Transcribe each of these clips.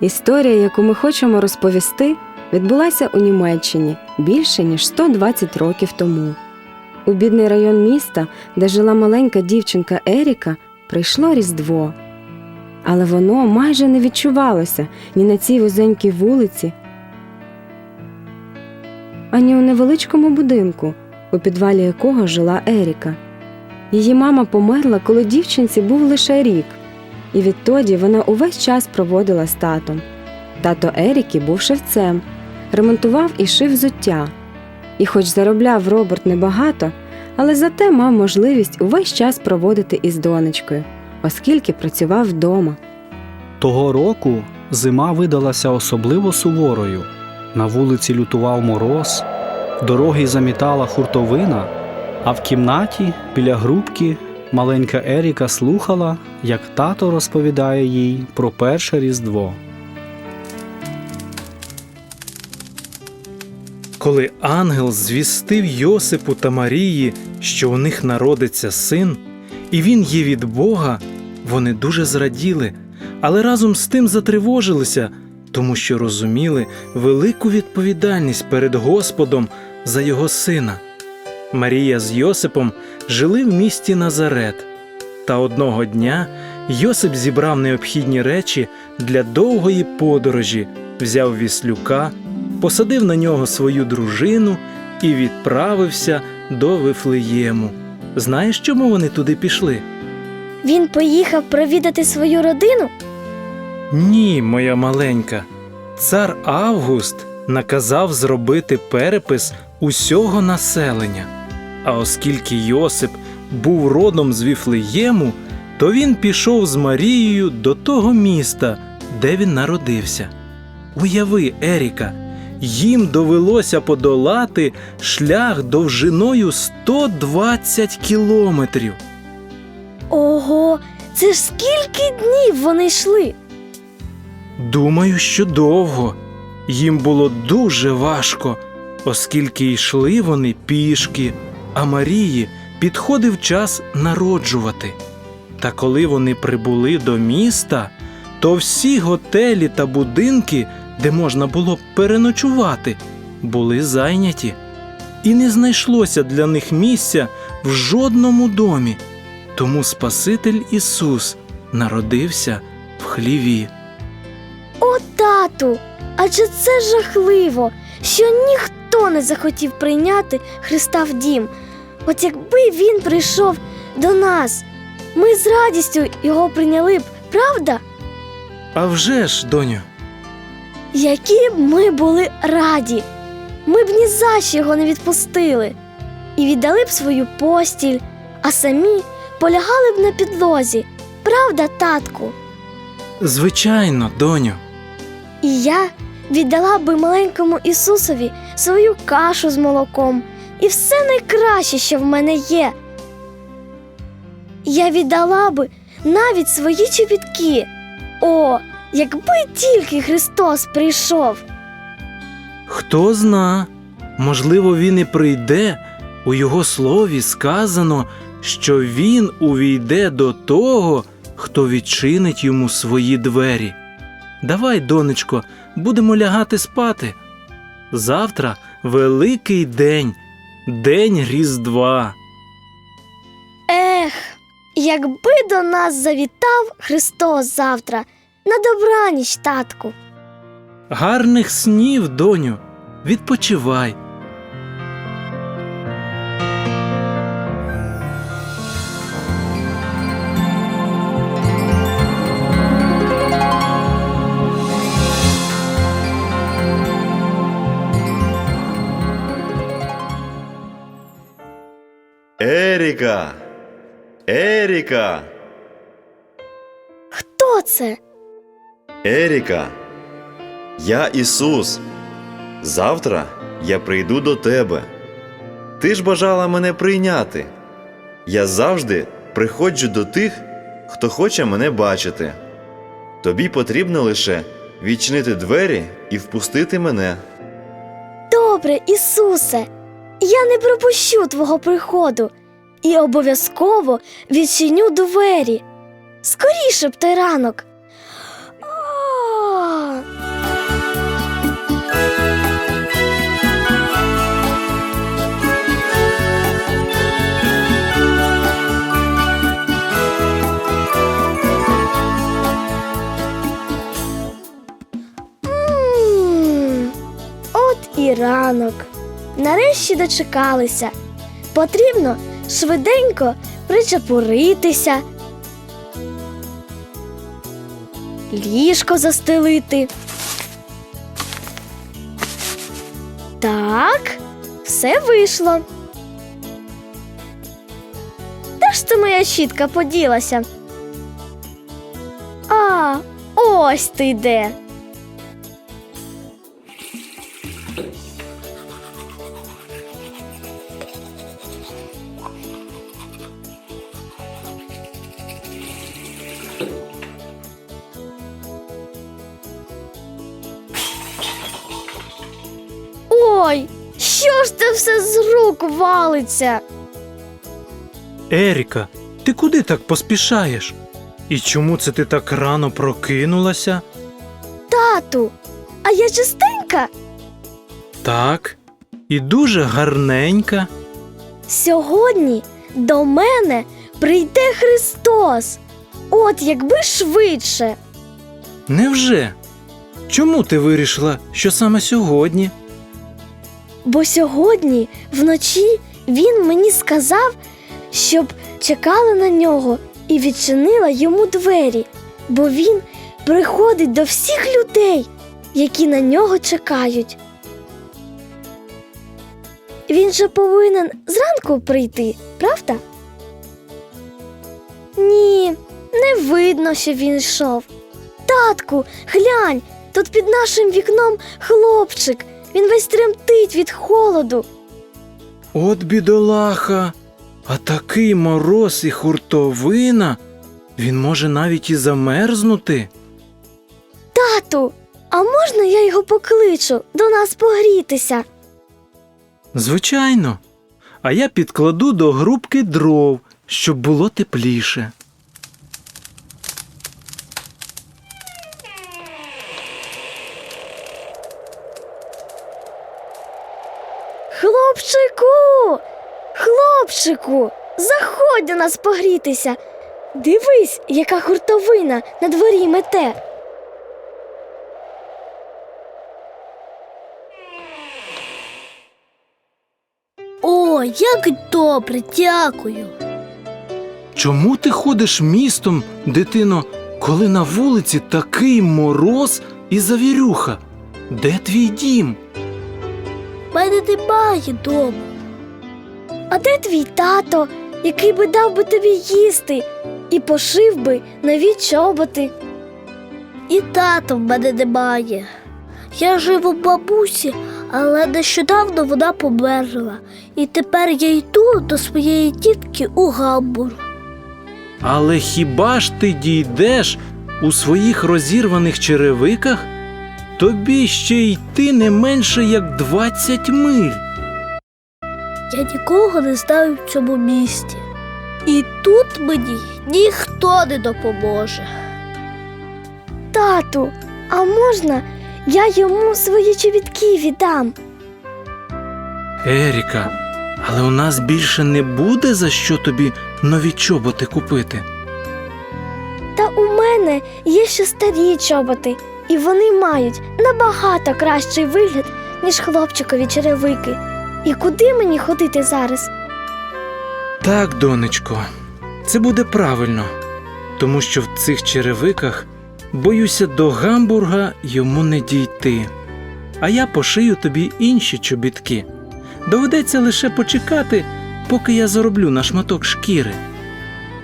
Історія, яку ми хочемо розповісти, відбулася у Німеччині більше ніж 120 років тому. У бідний район міста, де жила маленька дівчинка Еріка, прийшло Різдво. Але воно майже не відчувалося ні на цій вузенькій вулиці, ані у невеличкому будинку, у підвалі якого жила Еріка. Її мама померла, коли дівчинці був лише рік, і відтоді вона увесь час проводила з татом. Тато Еріки був шевцем, ремонтував і шив взуття. І хоч заробляв Роберт небагато, але зате мав можливість увесь час проводити із донечкою, оскільки працював вдома. Того року зима видалася особливо суворою. На вулиці лютував мороз, дороги замітала хуртовина, а в кімнаті біля грубки маленька Еріка слухала, як тато розповідає їй про перше Різдво. Коли ангел звістив Йосипу та Марії, що у них народиться син, і він є від Бога, вони дуже зраділи, але разом з тим затривожилися, тому що розуміли велику відповідальність перед Господом за його сина. Марія з Йосипом жили в місті Назарет. Та одного дня Йосип зібрав необхідні речі для довгої подорожі, взяв віслюка, посадив на нього свою дружину і відправився до Вифлеєму. Знаєш, чому вони туди пішли? Він поїхав провідати свою родину? Ні, моя маленька. Цар Август наказав зробити перепис усього населення. А оскільки Йосип був родом з Віфлеєму, то він пішов з Марією до того міста, де він народився. Уяви, Еріка, їм довелося подолати шлях довжиною 120 кілометрів. Ого, це ж скільки днів вони йшли? Думаю, що довго. Їм було дуже важко, оскільки йшли вони пішки, а Марії підходив час народжувати. Та коли вони прибули до міста, то всі готелі та будинки, де можна було б переночувати, були зайняті, і не знайшлося для них місця в жодному домі. Тому Спаситель Ісус народився в хліві. О, тату! Адже це жахливо, що ніхто не захотів прийняти Христа в дім. От якби він прийшов до нас, ми з радістю його прийняли б, правда? А вже ж, доню, Які б ми були раді. Ми б ні за що його не відпустили і віддали б свою постіль, а самі полягали б на підлозі. Правда, татку? звичайно, доню. І я віддала би маленькому Ісусові свою кашу з молоком і все найкраще, що в мене є. Я віддала би навіть свої чобітки. О, якби тільки Христос прийшов. Хто зна, можливо, він і прийде. У його слові сказано, що він увійде до того, хто відчинить йому свої двері. Давай, донечко, будемо лягати спати. Завтра великий день, день Різдва. Ех, якби до нас завітав Христос завтра на добраніч, татку. Гарних снів, доню, відпочивай. Еріка! Еріка! Хто це? Еріка! Я Ісус. Завтра я прийду до тебе. Ти ж бажала мене прийняти. Я завжди приходжу до тих, хто хоче мене бачити. Тобі потрібно лише відчинити двері і впустити мене. Добре, Ісусе, я не пропущу Твого приходу і обов'язково відчиню двері. Скоріше б ти ранок. Нарешті дочекалися. Потрібно швиденько причепуритися, ліжко застелити. Так, все вийшло. Де ж це моя щітка поділася? А, ось ти де. Рук валиться? Еріка, ти куди так поспішаєш? І чому це ти так рано прокинулася? Тату, а я чистенька? Так, і дуже гарненька. Сьогодні до мене прийде Христос. От якби швидше. Невже? Чому ти вирішила, що саме сьогодні? Бо сьогодні вночі він мені сказав, щоб чекала на нього і відчинила йому двері, бо він приходить до всіх людей, які на нього чекають. Він же повинен зранку прийти, правда? Ні, не видно, що він йшов. Татку, глянь, тут під нашим вікном хлопчик. Він весь тремтить від холоду. От бідолаха, а такий мороз і хуртовина. Він може навіть і замерзнути. Тату, а можна я його покличу до нас погрітися? Звичайно. А я підкладу до грубки дров, щоб було тепліше. Хлопчику, хлопчику, заходь до нас погрітися. Дивись, яка хуртовина на дворі мете. О, як добре, дякую. Чому ти ходиш містом, дитино, коли на вулиці такий мороз і завірюха? Де твій дім? Мене немає дому. А де твій тато, який би дав би тобі їсти і пошив би нові чоботи? І тата в мене немає. Я живу в бабусі, але нещодавно вона померла. І тепер я йду до своєї тітки у гамбург. Але хіба ж ти дійдеш у своїх розірваних черевиках? Тобі ще йти не менше як 20 миль. Я нікого не знаю в цьому місті. І тут мені ніхто не допоможе. Тату, а можна я йому свої чобітки віддам? Еріка, але у нас більше не буде за що тобі нові чоботи купити. Та у мене є ще старі чоботи, і вони мають набагато кращий вигляд, ніж хлопчикові черевики. І куди мені ходити зараз? Так, донечко, це буде правильно, тому що в цих черевиках, боюся, до гамбурга йому не дійти. А я пошию тобі інші чобітки. Доведеться лише почекати, поки я зароблю на шматок шкіри.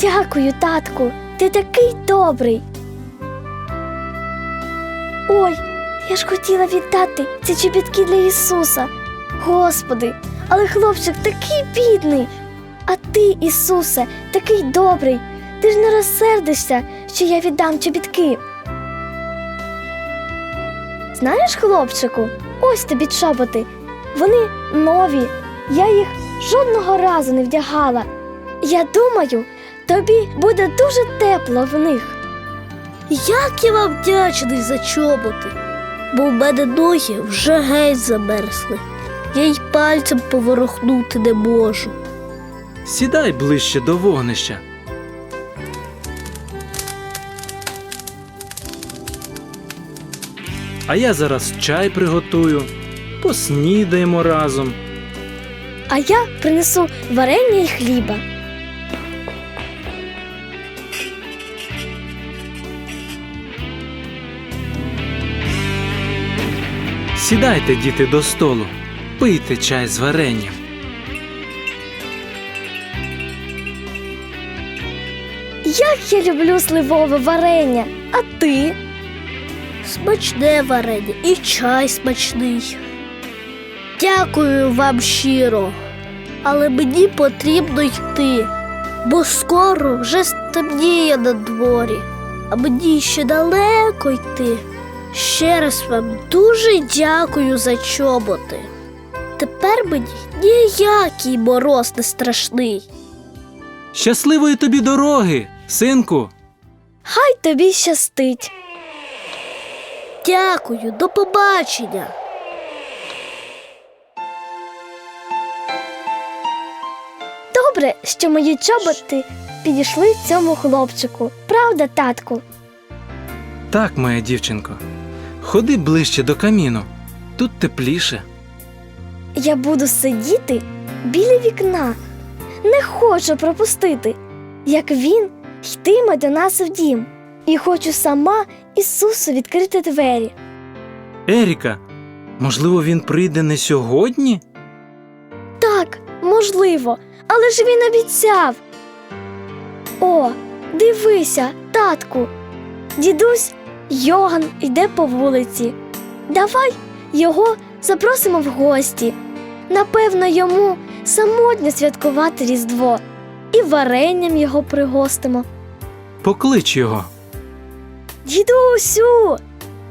Дякую, татку, ти такий добрий. Ой, я ж хотіла віддати ці чобітки для Ісуса. Господи, але хлопчик такий бідний. А ти, Ісусе, такий добрий. Ти ж не розсердишся, що я віддам чобітки. Знаєш, хлопчику, ось тобі чоботи. Вони нові. Я їх жодного разу не вдягала. Я думаю, тобі буде дуже тепло в них. Як я вам вдячний за чоботи, бо в мене ноги вже геть замерзли. Я й пальцем поворухнути не можу. Сідай ближче до вогнища. А я зараз чай приготую. поснідаємо разом. А я принесу варення і хліба. Сідайте, діти, до столу, пийте чай з варенням. Як я люблю сливове варення, а ти? Смачне варення і чай смачний. Дякую вам щиро, але мені потрібно йти, бо скоро вже стемніє на дворі, а мені ще далеко йти. Ще раз вам дуже дякую за чоботи. Тепер мені ніякий мороз не страшний. Щасливої тобі дороги, синку! Хай тобі щастить. Дякую, до побачення. Добре, що мої чоботи підійшли цьому хлопчику. Правда, татку? Так, моя дівчинко, ходи ближче до каміну. Тут тепліше. Я буду сидіти біля вікна. Не хочу пропустити, як він йтиме до нас в дім. І хочу сама Ісусу відкрити двері. Еріка, можливо, він прийде не сьогодні? Так, можливо, але ж він обіцяв. О, дивися, татку. Дідусь Йоган йде по вулиці. Давай його запросимо в гості. Напевно, йому самотньо святкувати Різдво і варенням його пригостимо. Поклич його. Дідусю,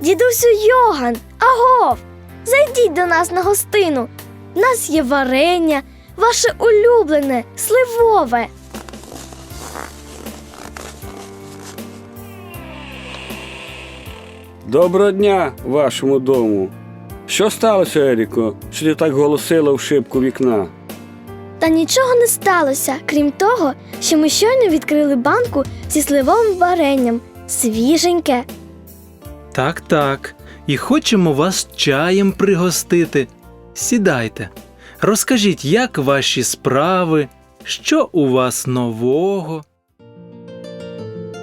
дідусю Йоган, агов, зайдіть до нас на гостину. В нас є варення, ваше улюблене, сливове. Доброго дня вашому дому. Що сталося, Еріко, що ти так голосила в шибку вікна? Та нічого не сталося, крім того, що ми щойно відкрили банку зі сливовим варенням, свіженьке. Так, так. І хочемо вас чаєм пригостити. Сідайте. Розкажіть, як ваші справи, що у вас нового?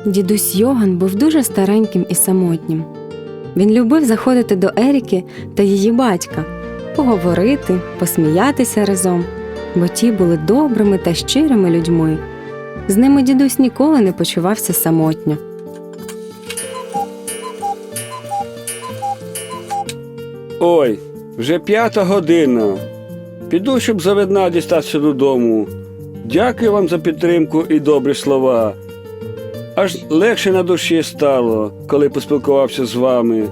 Дідусь Йоган був дуже стареньким і самотнім. Він любив заходити до Еріки та її батька, поговорити, посміятися разом, бо ті були добрими та щирими людьми. З ними дідусь ніколи не почувався самотньо. Ой, вже п'ята година. Піду, щоб завидна дістатися додому. Дякую вам за підтримку і добрі слова. Аж легше на душі стало, коли поспілкувався з вами.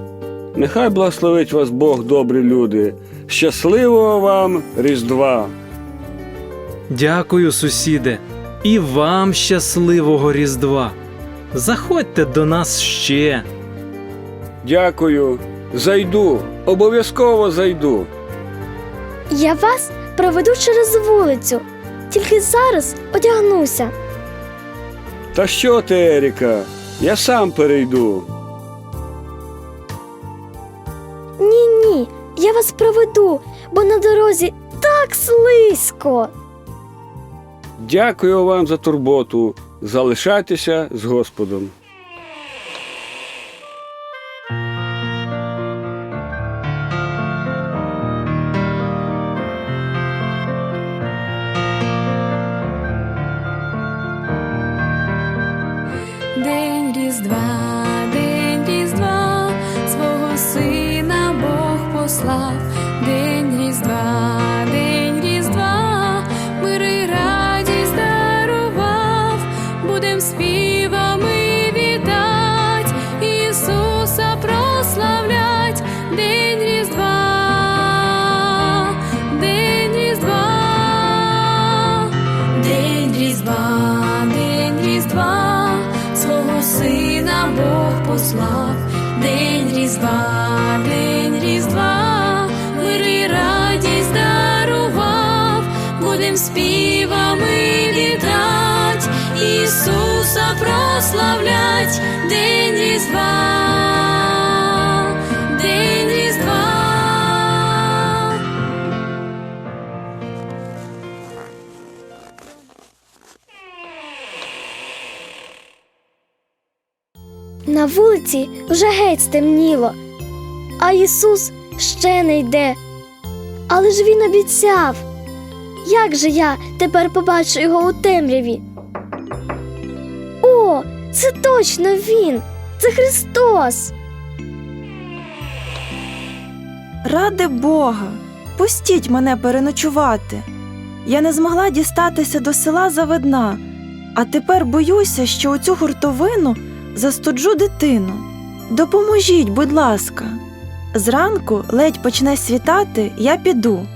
Нехай благословить вас Бог, добрі люди. Щасливого вам Різдва! Дякую, сусіде, і вам щасливого Різдва. Заходьте до нас ще. Дякую. Зайду, обов'язково зайду. Я вас проведу через вулицю, тільки зараз одягнуся. Та що ти, Еріка? Я сам перейду. Ні, ні, я вас проведу, бо на дорозі так слизько. Дякую вам за турботу. Залишайтеся з Господом. прославлять день різдва, день різдва. На вулиці вже геть стемніло, а Ісус ще не йде. Але ж він обіцяв. Як же я тепер побачу його у темряві? Це точно він! Це Христос! Ради Бога, пустіть мене переночувати. Я не змогла дістатися до села Заведна, а тепер боюся, що у цю гуртовину застуджу дитину. Допоможіть, будь ласка. Зранку ледь почне світати, я піду,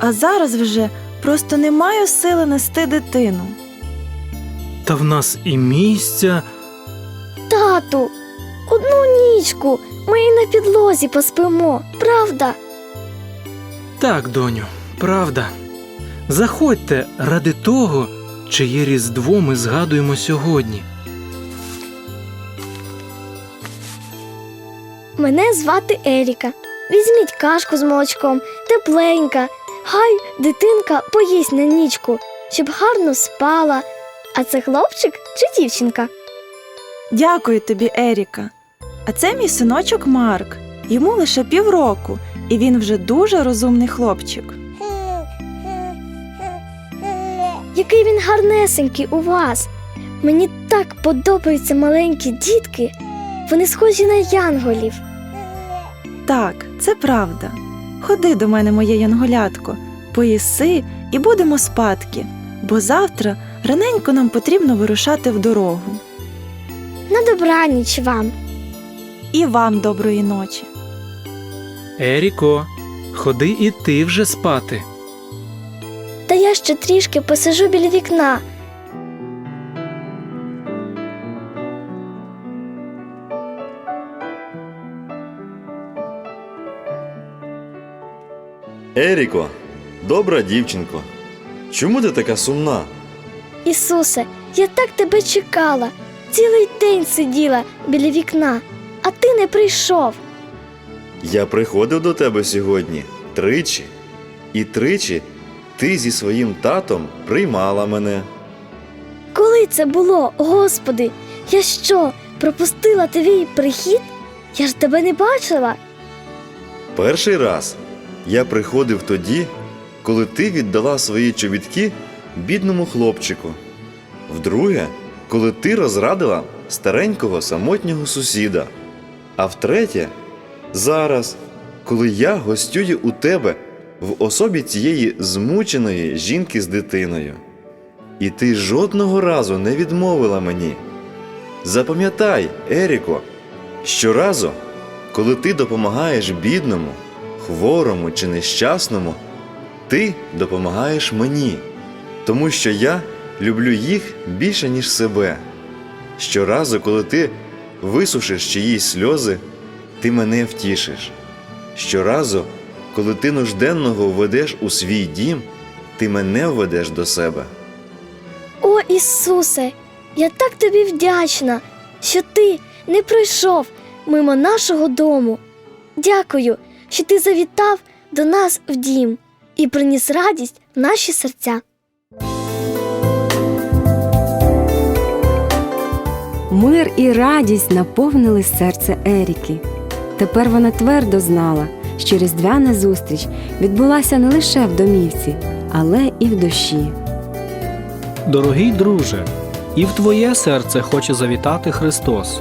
а зараз вже просто не маю сили нести дитину. Та в нас і місця. Тату, одну нічку ми і на підлозі поспимо, правда? Так, доню, правда. Заходьте ради того, чиє Різдво ми згадуємо сьогодні. Мене звати Еріка. Візьміть кашку з молочком, тепленька. Хай дитинка поїсть на нічку, щоб гарно спала. А це хлопчик чи дівчинка? Дякую тобі, Еріка. А це мій синочок Марк. Йому лише півроку, і він вже дуже розумний хлопчик. Який він гарнесенький у вас. Мені так подобаються маленькі дітки. Вони схожі на янголів. Так, це правда. Ходи до мене, моє янголятко, поїси і будемо спадки, бо завтра раненько нам потрібно вирушати в дорогу. На добраніч вам. І вам доброї ночі. Еріко, ходи і ти вже спати. Та я ще трішки посижу біля вікна. Еріко, добра дівчинко. Чому ти така сумна? Ісусе, я так тебе чекала. Цілий день сиділа біля вікна, а ти не прийшов. Я приходив до тебе сьогодні тричі, і тричі ти зі своїм татом приймала мене. Коли це було, Господи? Я що, пропустила твій прихід? Я ж тебе не бачила. Перший раз я приходив тоді, коли ти віддала свої чобітки бідному хлопчику. Вдруге, коли ти розрадила старенького самотнього сусіда. А втретє, зараз, коли я гостюю у тебе в особі цієї змученої жінки з дитиною. І ти жодного разу не відмовила мені. Запам'ятай, Еріко, щоразу, коли ти допомагаєш бідному, хворому чи нещасному, ти допомагаєш мені, тому що я люблю їх більше, ніж себе. Щоразу, коли ти висушиш чиїсь сльози, ти мене втішиш. Щоразу, коли ти нужденного введеш у свій дім, ти мене введеш до себе. О Ісусе, я так тобі вдячна, що ти не пройшов мимо нашого дому. Дякую, що ти завітав до нас в дім і приніс радість в наші серця. Мир і радість наповнили серце Еріки. Тепер вона твердо знала, що різдвяна зустріч відбулася не лише в домівці, але і в душі. Дорогий друже, і в твоє серце хоче завітати Христос.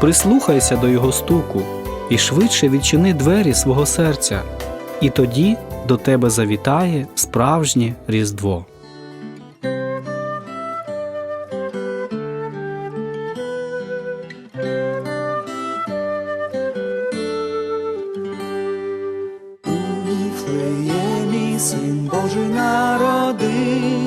Прислухайся до Його стуку і швидше відчини двері свого серця, і тоді до тебе завітає справжнє Різдво.